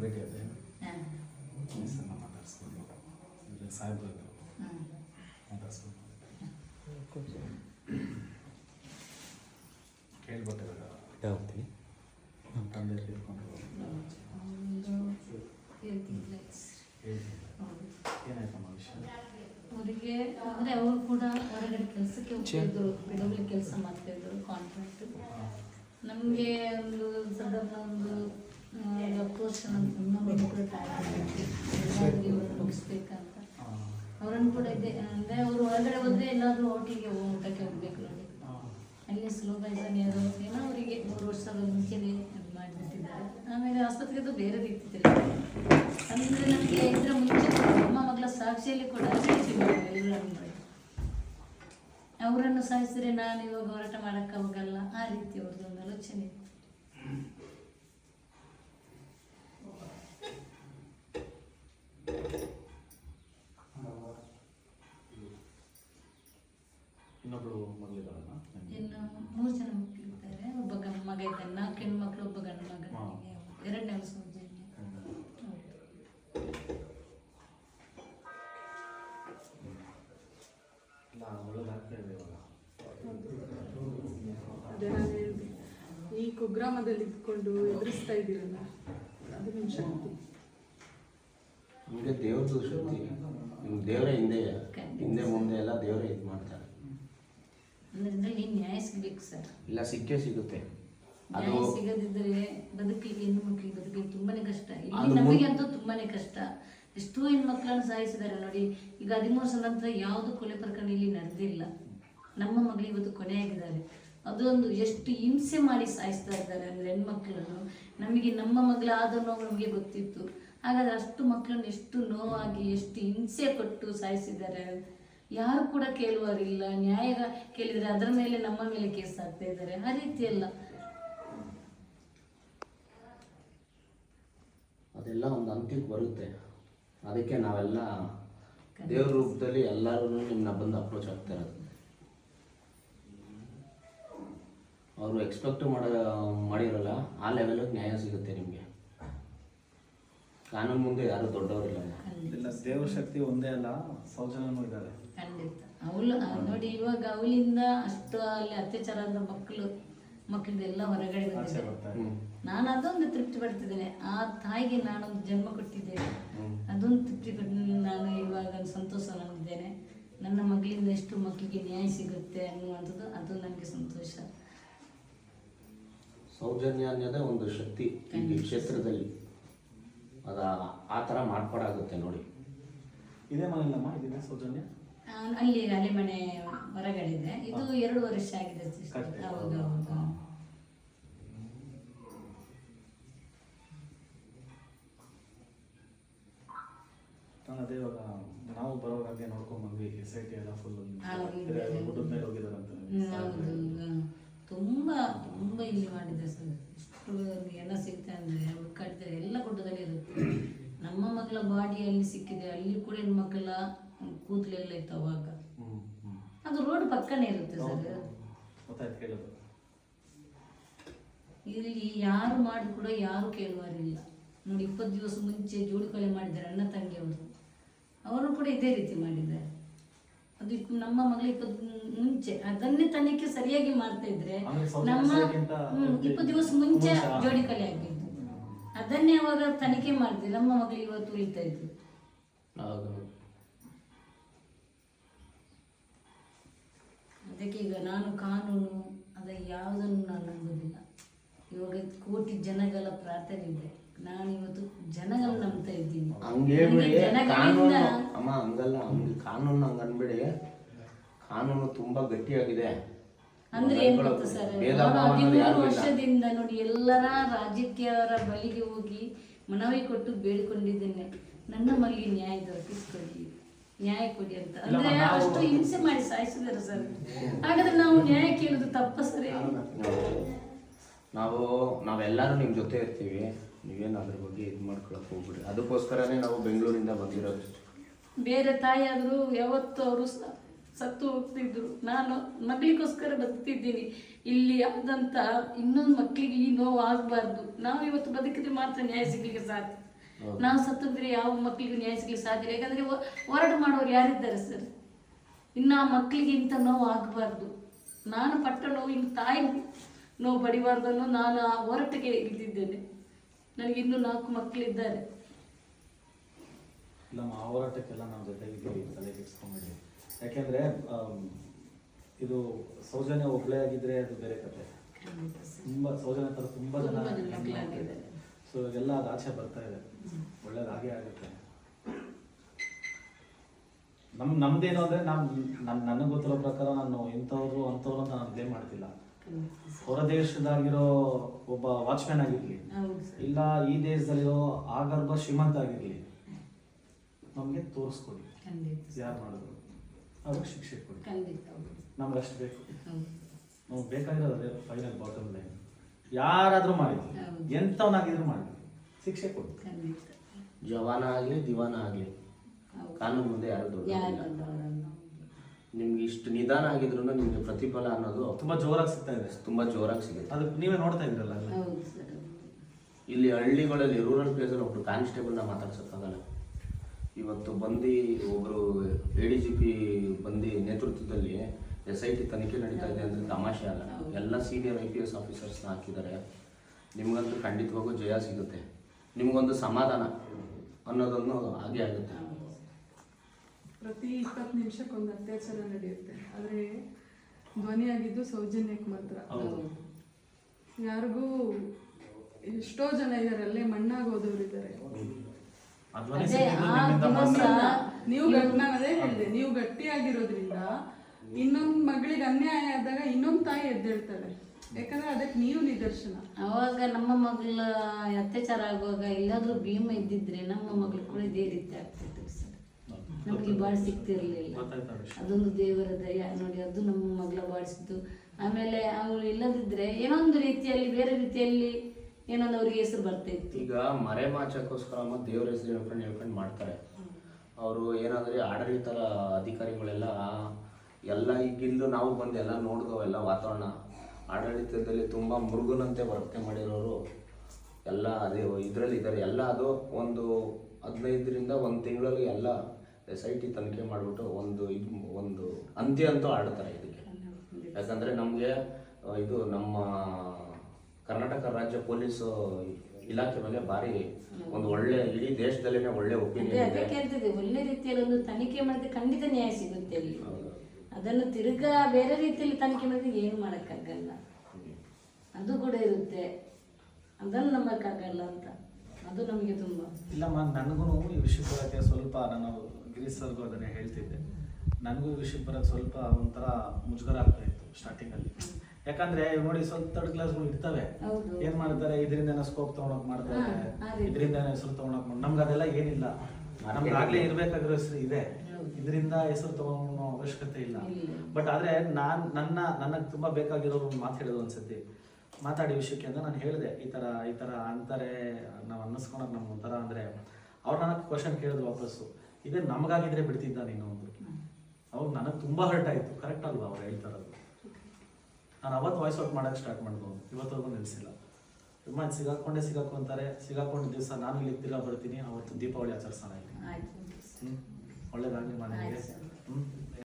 ಭೇಟಿ ಆದೆ ಹಾಂ. ಮಿಸ್ಸನ್ನು ಮಾತಾಡಿಸ್ಕೊಂಡು ಅಂದರೆ ಮಾತಾಡಿಸ್ಕೊಂಡು. ಯಾವತ್ತಿ ನಮ್ಮ ತಂದೆ ಕೇಳ್ಕೊಂಡು. ಏನಾಯ್ತಮ್ಮ ವಿಷಯ? ಅವರಿಗೆ ಅಂದರೆ ಅವರು ಕೂಡ ಹೊರಗಡೆ ಕೆಲಸಕ್ಕೆ ಹೋಗ್ತಿದ್ರು ಬಿಡೋಗ್ಲಿ ಕೆಲಸ ಮಾಡ್ತಿದ್ರು ಕಾಂಟ್ರಾಕ್ಟ್ ನಮಗೆ ಒಂದು ಸಾಧಾರಣ ಒಂದು ಟ್ರೈ ಮುಗಿಸ್ಬೇಕಂತ. ಅವರನ್ನು ಕೂಡ ಇದೆ, ಅಂದರೆ ಅವರು ಹೊರಗಡೆ ಹೋದ್ರೆ ಎಲ್ಲಾದರೂ ಓಟಿಗೆ ಊಟಕ್ಕೆ ಹೋಗ್ಬೇಕು ನೋಡಿ. ಅಲ್ಲಿ ಸ್ಲೋ ಬೈಸನ್ ಏನೋ ಏನೋ ಅವರಿಗೆ ಮೂರು ವರ್ಷದ ಮುಂಚೆನೇ ಮಾಡಿಬಿಟ್ಟಿದ್ದಾರೆ. ಆಮೇಲೆ ಆಸ್ಪತ್ರೆಗೆ ಬೇರೆ ರೀತಿ ಅಂದರೆ ನಮಗೆ ಇದರ ಮುಂಚೆ ಅಮ್ಮ ಮಗಳ ಸಾಕ್ಷಿಯಲ್ಲಿ ಕೂಡ ಅವರನ್ನು ಸಾಯಿಸಿದ್ರೆ ನಾನು ಇವಾಗ ಹೋರಾಟ ಮಾಡೋಕ್ಕೆ ಹೋಗಲ್ಲ. ಆ ರೀತಿ ಅವ್ರದ್ದು ಒಂದು ಆಲೋಚನೆ ಇತ್ತು. ಇನ್ನೊಬ್ಳು ಮಗಳಿದ್ದಾಳಲ್ಲ ಇನ್ನು ಮೂರು ಜನ ಮಕ್ಕಳಿದ್ದಾರೆ ಒಬ್ಬ ಗಂಡು ಮಗ ಇದ್ದಾನೆ ನಾಲ್ಕು ಹೆಣ್ಣು ಮಕ್ಕಳು ಒಬ್ಬ ಗಂಡು ಮಗನಿಗೆ ಎರಡನೇ ವರ್ಷ ಸೌಜನ್ಯ ಹೌದು. ಇಲ್ಲ ಒಳ್ಳೇದಾಗ್ತಾ ಇದೆ ಇವಾಗ ಅದೇ ನಾನು ಹೇಳಿದೆ ಈ ಕುಗ್ರಾಮದಲ್ಲಿ ಇದ್ಕೊಂಡು ಎದುರಿಸ್ತಾ ಇದ್ದೀರಲ್ಲ ಅದು ನಿಮ್ಮ ಶಕ್ತಿ. ನಿಮಗೆ ದೇವ್ರದ್ದು ಶಕ್ತಿ. ನಿಮ್ಮ ದೇವರೇ ಹಿಂದೆ ಹಿಂದೆ ಮುಂದೆ ಎಲ್ಲ ದೇವರೇ ಇದು ಮಾಡ್ತಾರೆ. ಅಂದ್ರೆ ಇದ್ರಲ್ಲಿ ನ್ಯಾಯ ಸಿಗ್ಬೇಕು ಸರ್. ಇಲ್ಲ ಸಿಕ್ಕೇ ಸಿಗುತ್ತೆ. ಅದು ನ್ಯಾಯ ಸಿಗದಿದ್ದರೆ ಬದುಕಲಿಕ್ಕೆ ಹೆಣ್ಣು ಮಕ್ಕಳಿಗೆ ಬದುಕಲಿಕ್ಕೆ ತುಂಬಾನೇ ಕಷ್ಟ. ಇಲ್ಲಿ ನಮಗೆ ಅಂತೂ ತುಂಬಾನೇ ಕಷ್ಟ. ಎಷ್ಟೋ ಹೆಣ್ಮಕ್ಳನ್ನು ಸಾಯಿಸಿದ್ದಾರೆ ನೋಡಿ. ಈಗ ಹದಿಮೂರು ಸಲ ನಂತರ ಯಾವುದು ಕೊಲೆ ಪ್ರಕರಣ ಇಲ್ಲಿ ನಡೆದಿಲ್ಲ. ನಮ್ಮ ಮಗಳು ಇವತ್ತು ಕೊನೆಯಾಗಿದ್ದಾರೆ. ಅದೊಂದು ಎಷ್ಟು ಹಿಂಸೆ ಮಾಡಿ ಸಾಯಿಸ್ತಾ ಇದ್ದಾರೆ ಅಂದ್ರೆ ಹೆಣ್ಮಕ್ಳನ್ನು. ನಮಗೆ ನಮ್ಮ ಮಗಳ ನೋವು ನಮಗೆ ಗೊತ್ತಿತ್ತು. ಹಾಗಾದ್ರೆ ಅಷ್ಟು ಮಕ್ಕಳನ್ನು ಎಷ್ಟು ನೋವಾಗಿ, ಎಷ್ಟು ಹಿಂಸೆ ಕೊಟ್ಟು ಸಾಯಿಸಿದ್ದಾರೆ. ಯಾರು ಕೂಡ ಕೇಳುವರಿಲ್ಲ ನ್ಯಾಯ ಕೇಳಿದರೆ ಅದರ ಮೇಲೆ ನಮ್ಮ ಮೇಲೆ ಕೇಸ್ ಆಗ್ತಾ ಇದ್ದಾರೆ. ಆ ರೀತಿ ಅಲ್ಲ. ಅದೆಲ್ಲ ಒಂದು ಅಂತ್ಯಕ್ಕೆ ಬರುತ್ತೆ. ಅದಕ್ಕೆ ನಾವೆಲ್ಲ ದೇವ್ರ ರೂಪದಲ್ಲಿ ಎಲ್ಲರೂ ನಿಮ್ಮನ್ನ ಬಂದು ಅಪ್ರೋಚ್ ಆಗ್ತಾ ಇರೋದು. ಅವರು ಎಕ್ಸ್ಪೆಕ್ಟ್ ಮಾಡೋ ಮಾಡಿರಲ್ಲ ಆ ಲೆವೆಲಿಗೆ ನ್ಯಾಯ ಸಿಗುತ್ತೆ ನಿಮಗೆ. ಕಾನೂನು ಮುಂದೆ ಯಾರು ದೊಡ್ಡವರಿಲ್ಲ. ಇಲ್ಲ ದೇವ್ರ ಶಕ್ತಿ ಒಂದೇ ಅಲ್ಲ ಸೌಜನ್ಯನೂ ಇದ್ದಾರೆ. ಖಂಡಿತ. ಅವಳು ನೋಡಿ ಇವಾಗ ಅವಳಿಂದ ಅಷ್ಟು ಅಲ್ಲಿ ಅತ್ಯಾಚಾರ ಆದ ಮಕ್ಕಳು ಎಲ್ಲ ಹೊರಗಡೆ ಆಚೆ ಬಂದಿದೆ. ನಾನು ಅದೊಂದು ತೃಪ್ತಿ ಪಡ್ತಿದ್ದೇನೆ. ಆ ತಾಯಿಗೆ ನಾನೊಂದು ಜನ್ಮ ಕೊಟ್ಟಿದ್ದೇನೆ. ಅದೊಂದು ತೃಪ್ತಿ ಪಟ್ಟು ನಾನು ಇವಾಗ ಸಂತೋಷ ಹೊಂದಿದ್ದೇನೆ ನನ್ನ ಮಗಳಿಂದ ಎಷ್ಟು ಮಕ್ಕಳಿಗೆ ನ್ಯಾಯ ಸಿಗುತ್ತೆ ಅನ್ನುವಂಥದ್ದು ಅದು ನನಗೆ ಸಂತೋಷ. ಸೌಜನ್ಯ ಅನ್ನೋದೇ ಒಂದು ಶಕ್ತಿ ಈ ಕ್ಷೇತ್ರದಲ್ಲಿ ಅದ ಆ ಥರ ಮಾರ್ಪಾಡಾಗುತ್ತೆ ನೋಡಿ. ಇದೇ ಮನೆಯಲ್ಲಮ್ಮ? ಇದಿದೆ ಸೌಜನ್ಯ? ಅಲ್ಲಿ ಅಲ್ಲಿ ಅಲೆಮನೆ ಹೊರಗಡೆ ಇದೆ ಇದು ಎರಡು ವರ್ಷ ಆಗಿದೆ sister. ಕಟ್ಟಿ. ಹೌದು ಹೌದು. ನಾನು ಅದೇ ಇವಾಗ ನಾವು ಬರೋವಾಗೆ ನೋಡ್ಕೊಂಡ್ ಬಂದ್ವಿ ಎಸ್ ಐ ಟಿ ಎಲ್ಲ ಫುಲ್ ಹೌದು. ಗುಡ್ಡದ ಮೇಲೆ ಹೋಗಿದಾರಂತ. ಹ್ಮ್, ಹೌದು ಹ್ಮ್. ತುಂಬಾ ತುಂಬ ಇಲ್ಲಿ ಮಾಡಿದೆ ಸರ್. ಎಷ್ಟು ಎಲ್ಲ ಸಿಗ್ತಾ ಅಂದರೆ ಹುಡುಕಾಡ್ತಾರೆ ಎಲ್ಲ ಗುಡ್ಡದಲ್ಲಿ ಇರುತ್ತೆ. ನಮ್ಮ ಮಗಳ ಬಾಡಿಯಲ್ಲಿ ಸಿಕ್ಕಿದೆ ಅಲ್ಲಿ ಕೂಡ ಹೆಣ್ಮಕ್ಳ ಕೂದಲೆಲ್ಲ ಇತ್ತು ಅವಾಗ. ಅದು ರೋಡ್ ಪಕ್ಕನೇ ಇರುತ್ತೆ ಸರ್. ಇಲ್ಲಿ ಯಾರು ಮಾಡಿ ಕೂಡ ಯಾರು ಕೇಳುವಾರಿಲ್ಲ. ನೋಡಿ ಇಪ್ಪತ್ತು ದಿವಸ ಮುಂಚೆ ಜೋಡಿ ಕೊಲೆ ಮಾಡಿದ್ದಾರೆ ಅಣ್ಣ ತಂಗಿಯವರು. ಅವರು ಕೂಡ ಇದೇ ರೀತಿ ಮಾಡಿದ್ದಾರೆ. ಅದು ನಮ್ಮ ಮಗಳು ಇಪ್ಪತ್ತು ಮುಂಚೆ ಅದನ್ನೇ ತನಿಖೆ ಸರಿಯಾಗಿ ಮಾಡ್ತಾ ಇದ್ರೆ ನಮ್ಮ ಇಪ್ಪತ್ತು ದಿವಸ ಮುಂಚೆ. ಜೋಡಿ ಕಲೆ ಆಗಿದ್ದು ಅದನ್ನೇ ಅವಾಗ ತನಿಖೆ ಮಾಡಿದ್ರೆ ನಮ್ಮ ಮಗಳು ಇವತ್ತು ಉಳಿತಾ ಇದ್ರು. ಅದಕ್ಕೆ ಈಗ ನಾನು ಕಾನೂನು ಅದ ಯಾವುದನ್ನು ನಾನು ನಂಬೋದಿಲ್ಲ. ಇವಾಗ ಕೋಟಿ ಜನಗಳ ಪ್ರಾರ್ಥನೆ ಇದೆ. ನಾನು ಇವತ್ತು ಜನಗಳ ನಂಬ್ತಾ ಇದ್ದೀನಿ. ಜನಗಳಿಂದ ಅಮ್ಮ ಹಂಗಲ್ಲ. ಹಂಗೆ ಕಾನೂನು ಹಂಗ ಅನ್ಬೇಡಿ ಕಾನೂನು ತುಂಬಾ ಗಟ್ಟಿಯಾಗಿದೆ. ಅಂದ್ರೆ ಏನ್ ಗೊತ್ತಾ ಸರ್? ಭೇದ ಭಾವ ಅನ್ನೋದು ಹದಿಮೂರು ಯಾರಿಗೂ ಇಲ್ಲ. ವರ್ಷದಿಂದ ನೋಡಿ ಎಲ್ಲರ ರಾಜಕೀಯರ ಬಳಿಗೆ ಹೋಗಿ ಮನವಿ ಕೊಟ್ಟು ಬೇಡಿಕೊಂಡಿದ್ದೇನೆ. ನನ್ನ ಮಗಳಿಗೆ ನ್ಯಾಯ ದೊರಕಿಸ್ಕೊಡಿ. ನ್ಯಾಯ ಕೊಡಿ ಅಂತ. ಅಂದ್ರೆ ಅಷ್ಟು ಹಿಂಸೆ ಮಾಡಿ ಸಾಯಿಸಿದಾರೆ ಸರ್. ಹಾಗಾದ್ರೆ ನಾವು ನ್ಯಾಯ ಕೇಳುದು ತಪ್ಪ ಸರ್ ನಾವು? ನಾವೆಲ್ಲರೂ ನಿಮ್ಮ ಜೊತೆ ಇರ್ತೀವಿ. ನೀವೇನು ಅದ್ರ ಬಗ್ಗೆ ಇದು ಮಾಡ್ಕೊಳಕ್ ಹೋಗ್ಬಿಡಿ ಅದಕ್ಕೋಸ್ಕರನೇ ನಾವು ಬೆಂಗಳೂರಿಂದ ಬಂದಿರೋದು. ಬೇರೆ ತಾಯಿಯಾದರೂ ಯಾವತ್ತೂ ಅವರು ಸತ್ತು ಹೋಗ್ತಿದ್ರು. ನಾನು ಮಗಳಿಗೋಸ್ಕರ ಬದುಕ್ತಿದ್ದೀನಿ. ಇಲ್ಲಿ ಆದಂತಹ ಇನ್ನೊಂದು ಮಕ್ಕಳಿಗೆ ಈ ನೋವು ಆಗಬಾರ್ದು ನಾವು ಇವತ್ತು ಬದುಕಿದ್ರೆ ಮಾತ್ರ ನ್ಯಾಯ ಸಿಗಲಿಕ್ಕೆ ಸಾಧ್ಯ. ನಾವು ಸತ್ತಿದ್ರೆ ಯಾವ ಮಕ್ಕಳಿಗೂ ನ್ಯಾಯ ಸಿಗ್ಲಿಕ್ಕೆ ಸಾಧ್ಯ ಯಾಕಂದ್ರೆ ಹೋರಾಟ ಮಾಡೋರು ಯಾರಿದ್ದಾರೆ ಸರ್? ಇನ್ನು ಆ ಮಕ್ಕಳಿಗೆ ಇಂಥ ನೋವು ಆಗಬಾರ್ದು ನಾನು ಪಟ್ಟ ನೋವು ಇನ್ನು ತಾಯಿ ನೋವು ಬಡಿಬಾರ್ದನ್ನು ನಾನು ಆ ಹೋರಾಟಕ್ಕೆ ಇದ್ದಿದ್ದೇನೆ ನನಗೆ ಇನ್ನೂ ನಾಲ್ಕು ಮಕ್ಕಳಿದ್ದಾರೆ ನಮ್ಮ ಹೋರಾಟಕ್ಕೆಲ್ಲ ನಾವು ಜೊತೆಗಿದ್ದೀವಿ ತಲೆ ಕೆಡಿಸ್ಕೊಂಬಿಡಿ. ಯಾಕೆಂದ್ರೆ ಇದು ಸೌಜನ್ಯ ಒಬ್ಬಳೇ ಆಗಿದ್ರೆ ಅದು ಬೇರೆ ಕತೆ. ತುಂಬಾ ಸೌಜನ್ಯ ತರ ತುಂಬಾ ಜನ. ಸೊ ಇವಾಗೆಲ್ಲ ಅದು ಆಚೆ ಬರ್ತಾ ಇದೆ. ಒಳ್ಳೇದಾಗೇ ಆಗುತ್ತೆ. ನಮ್ ನಮ್ದೇನು ಅಂದ್ರೆ ನಮ್ ನನ್ ನನಗೆ ಗೊತ್ತಿರೋ ಪ್ರಕಾರ ನಾನು ಇಂಥವ್ರು ಅಂಥವ್ರು ಅಂತ ನಾನು ಬ್ಲೇಮ್ ಮಾಡ್ತಿಲ್ಲ. ಹೊರ ದೇಶದಾಗಿರೋ ಒಬ್ಬ ವಾಚ್ಮ್ಯಾನ್ ಆಗಿರ್ಲಿ. ಇಲ್ಲ ಈ ದೇಶದಲ್ಲಿರೋ ಆಗರ್ಭ ಶ್ರೀಮಂತ ಆಗಿರ್ಲಿ. ನಮಗೆ ತೋರಿಸ್ಕೊಡಿ. ಖಂಡಿತ. ಯಾರು ಮಾಡಿದ್ರು? ಅವ್ರಿಗೆ ಶಿಕ್ಷೆ ಕೊಡಿ. ನಮ್ಗೆ ಅಷ್ಟು ಬೇಕು. ನಾವು ನಮ್ಗೆ ಬೇಕಾಗಿರೋದು ಫೈನಲ್ ಬಾಟಮ್ ಲೈನ್ ಯಾರಾದರೂ ಮಾಡಿ ಹೌದು. ಎಂಥವನಾಗಿದ್ರು ಮಾಡಿ ಶಿಕ್ಷೆ ಕೊಡಿ. ಖಂಡಿತ. ಜವಾನ ಆಗಲಿ ದಿವಾನ ಆಗಲಿ. ಕಾನೂನು ಮುಂದೆ ಯಾರು. ನಿಮ್ಗೆ ಇಷ್ಟು ನಿಧಾನ ಆಗಿದ್ರು ನಿಮ್ಗೆ ಪ್ರತಿಫಲ ಅನ್ನೋದು ತುಂಬಾ ಜೋರಾಗಿ ಸಿಗ್ತಾ ಇದೆ. ತುಂಬಾ ಜೋರಾಗಿ ಸಿಗುತ್ತೆ. ಅದಕ್ಕೆ ನೀವೇ ನೋಡ್ತಾ ಇದ್ರಲ್ಲ ಅಲ್ಲ. ಹೌದು ಸರ್ ಇಲ್ಲಿ ಹಳ್ಳಿಗಳಲ್ಲಿ ರೂರಲ್ ಪ್ಲೇಸಲ್ಲಿ ಒಬ್ರು ಕಾನ್ಸ್ಟೇಬಲ್ನ ಮಾತಾಡ್ಸೋಕ್ಕಾಗಲ್ಲ. ಇವತ್ತು ಬಂದು ಒಬ್ಬರು ಎ ಡಿ ಜಿ ಪಿ ಬಂದು ನೇತೃತ್ವದಲ್ಲಿ ಎಸ್ ಐ ಟಿ ತನಿಖೆ ನಡೀತಾ ಇದೆ ಅಂದರೆ ತಮಾಷೆ ಅಲ್ಲ. ಎಲ್ಲ ಸೀನಿಯರ್ ಐ ಪಿ ಎಸ್ ಆಫೀಸರ್ಸ್ನ ಹಾಕಿದ್ದಾರೆ. ನಿಮಗಂತೂ ಖಂಡಿತವಾಗೂ ಜಯ ಸಿಗುತ್ತೆ. ನಿಮಗೊಂದು ಸಮಾಧಾನ ಅನ್ನೋದನ್ನು ಹಾಗೆ ಆಗುತ್ತೆ. ಪ್ರತಿ ಇಪ್ಪತ್ತು ನಿಮಿಷಕ್ಕೊಂದು ಅತ್ಯಾಚಾರ ನಡೆಯುತ್ತೆ. ಆದರೆ ಧ್ವನಿಯಾಗಿದ್ದು ಸೌಜನ್ಯಕ್ಕೆ ಮಾತ್ರ. ಯಾರಿಗೂ ಎಷ್ಟೋ ಜನ ಇದ್ದಾರೆ ಅಲ್ಲೇ ಮಣ್ಣಾಗಿ ಹೋದವ್ರು ಇದ್ದಾರೆ ನೀವು ನಾನು ಅದೇ ಹೇಳಿದೆ ನೀವು ಗಟ್ಟಿಯಾಗಿರೋದ್ರಿಂದ ಇನ್ನೊಂದ್ ಮಗಳಿಗೆ ಅನ್ಯಾಯ ಆದಾಗ ಇನ್ನೊಂದ್ ತಾಯಿ ಎದ್ದೇಳ್ತಾರೆ ಯಾಕಂದ್ರೆ ಅದಕ್ಕೆ ನೀವು ನಿದರ್ಶನ. ಅವಾಗ ನಮ್ಮ ಮಗಳ ಅತ್ಯಾಚಾರ ಆಗುವಾಗ ಎಲ್ಲಾದ್ರೂ ಭೀಮ ಇದ್ದಿದ್ರೆ ನಮ್ಮ ಮಗಳು ಕೂಡ ಇದೇ ರೀತಿ ಆಗ್ತಿತ್ತು ಸರ್. ನಮಗೆ ಬಾಳ್ ಸಿಗ್ತಿರ್ಲಿಲ್ಲ. ಅದೊಂದು ದೇವರ ದಯ ನೋಡಿ ಅದು ನಮ್ಮ ಮಗಳ ಬಾಡಿಸಿದ್ದು ಆಮೇಲೆ ಅವ್ರು ಇಲ್ಲದಿದ್ರೆ ಏನೊಂದು ರೀತಿಯಲ್ಲಿ ಬೇರೆ ರೀತಿಯಲ್ಲಿ ಏನೊಂದು ಅವ್ರಿಗೆ ಹೆಸರು ಬರ್ತಾ ಇತ್ತು ಈಗ ಮರೆ ಮಾಚಕ್ಕೋಸ್ಕರ ಮತ್ತು ದೇವ್ರ ಹೆಸರು ಹೇಳ್ಕೊಂಡು ಹೇಳ್ಕೊಂಡು ಮಾಡ್ತಾರೆ. ಅವರು ಏನಾದ್ರೆ ಆಡಳಿತ ಅಧಿಕಾರಿಗಳೆಲ್ಲ ಎಲ್ಲ ಈಗಿಂದು ನಾವು ಬಂದು ಎಲ್ಲ ನೋಡಿದವೆಲ್ಲ ವಾತಾವರಣ. ಆಡಳಿತದಲ್ಲಿ ತುಂಬ ಮುರುಗನಂತೆ ವರ್ತನೆ ಮಾಡಿರೋರು ಎಲ್ಲ ಅದೇ ಇದರಲ್ಲಿ ಇದ್ದಾರೆ. ಎಲ್ಲ ಅದು ಒಂದು ಹದಿನೈದರಿಂದ ಒಂದು ತಿಂಗಳಲ್ಲಿ ಎಲ್ಲ ಎಸ್ ಐ ಟಿ ತನಿಖೆ ಮಾಡಿಬಿಟ್ಟು ಒಂದು ಇದು ಒಂದು ಅಂತ್ಯ ಅಂತೂ ಆಡ್ತಾರೆ ಇದಕ್ಕೆ. ಯಾಕಂದರೆ ನಮಗೆ ಇದು ನಮ್ಮ ಕರ್ನಾಟಕ ರಾಜ್ಯ ಪೊಲೀಸ್ ಇಲಾಖೆ ಮೇಲೆ ಭಾರಿ ಒಂದು ಒಳ್ಳೆ ಇಡೀ ದೇಶದಲ್ಲೇ ಒಳ್ಳೆ ಅದೇ ಒಪಿನಿಯನ್ ಇದೆ. ಅದಕ್ಕೆ ಹೇಳ್ತಿದ್ದೆ ಒಳ್ಳೆ ರೀತಿಯಲ್ಲಿ ಒಂದು ತನಿಖೆ ಮಾಡಿದ್ರೆ ಖಂಡಿತ ನ್ಯಾಯ ಸಿಗುತ್ತೆ ಅಲ್ಲಿ. ಅದನ್ನು ತಿರ್ಗಾ ಬೇರೆ ರೀತಿಯಲ್ಲಿ ತನಿಖೆ ಮಾಡಿದ್ರೆ ಏನು ಮಾಡೋಕ್ಕಾಗಲ್ಲ. ಅದು ಕೂಡ ಇರುತ್ತೆ. ಅದನ್ನು ನಂಬಕ್ಕಾಗಲ್ಲ ಅಂತ. ಅದು ನಮಗೆ ತುಂಬ. ಇಲ್ಲಮ್ಮ ನನಗೂ ಈ ವಿಷಯ ಬರೋಕ್ಕೆ ಸ್ವಲ್ಪ ನಾನು ಗಿರೀಶ್ ಸರ್ಗೂ ಅದನ್ನೇ ಹೇಳ್ತಿದ್ದೆ. ನನಗೂ ಈ ವಿಷಯ ಬರೋಕ್ಕೆ ಸ್ವಲ್ಪ ಒಂಥರ ಮುಜುಗರ ಆಗ್ತಾ ಇತ್ತು ಸ್ಟಾರ್ಟಿಂಗಲ್ಲಿ ಯಾಕಂದ್ರೆ ನೋಡಿ ಸ್ವಲ್ಪ ತರ್ಡ್ ಕ್ಲಾಸ್ಗಳು ಇರ್ತವೆ. ಹೌದು. ಏನ್ ಮಾಡ್ತಾರೆ? ಇದರಿಂದ ಸ್ಕೋಪ್ ತಗೊಳಕ್ ಮಾಡ್ತಾರೆ. ಇದರಿಂದ ಹೆಸರು ತಗೊಳಕ್ ಮಾಡ್- ನಮ್ಗೆ ಅದೆಲ್ಲ ಏನಿಲ್ಲ. ನಮ್ಗೆ ಆಗ್ಲೇ ಇರ್ಬೇಕಾಗಿರೋ ಹೆಸರು ಇದೆ. ಇದರಿಂದ ಹೆಸರು ತಗೊಳ್ಳೋ ಅವಶ್ಯಕತೆ ಇಲ್ಲ. ಬಟ್ ಆದ್ರೆ ನಾನ್ ನನ್ನ ನನಗೆ ತುಂಬಾ ಬೇಕಾಗಿರೋ ಒಂದು ಮಾತು ಹೇಳಿದ್ರು ಒಂದ್ಸತಿ. ಮಾತಾಡಿ ವಿಷಯಕ್ಕೆ ಅಂತ ನಾನು ಹೇಳಿದೆ. ಈ ತರ ಈ ತರ ಅಂತಾರೆ ನಾವು ಅನ್ನಿಸ್ಕೊಳಕ್ ನಮ್ ಒಂಥರ ಅಂದ್ರೆ ಅವ್ರು ನನಗೆ ಕ್ವಶನ್ ಕೇಳಿದ್ರು ವಾಪಸ್ಸು. ಇದೇ ನಮಗಾಗಿದ್ರೆ ಬಿಡ್ತಿದ್ದ ನೀನು ಅಂದ್ರು. ಅವ್ರು ನನಗೆ ತುಂಬಾ ಹರ್ಟ್ ಆಯ್ತು. ಕರೆಕ್ಟ್ ಅಲ್ವಾ ಅವ್ರು ಹೇಳ್ತಾ ಇರೋದು? ನಾನು ಅವತ್ತು ವಾಯ್ಸ್ ಔಟ್ ಮಾಡೋಕ್ಕೆ ಸ್ಟಾರ್ಟ್ ಮಾಡ್ಬೋದು. ಇವತ್ತವರೆಗೂ ನಿಲ್ಸಿಲ್ಲ ತುಂಬ ಸಿಗಾಕೊಂಡೇ ಸಿಗಾಕೊಂತಾರೆ. ಸಿಗಾಕೊಂಡ ದಿವಸ ನಾನು ಇಲ್ಲಿ ತಿರ್ಗಾ ಬರ್ತೀನಿ. ಅವತ್ತು ದೀಪಾವಳಿ ಆಚರಿಸೋಣ ಇಲ್ಲಿ. ಒಳ್ಳೇದಾಗಲಿ ಮನೆಗೆ ಹ್ಞೂ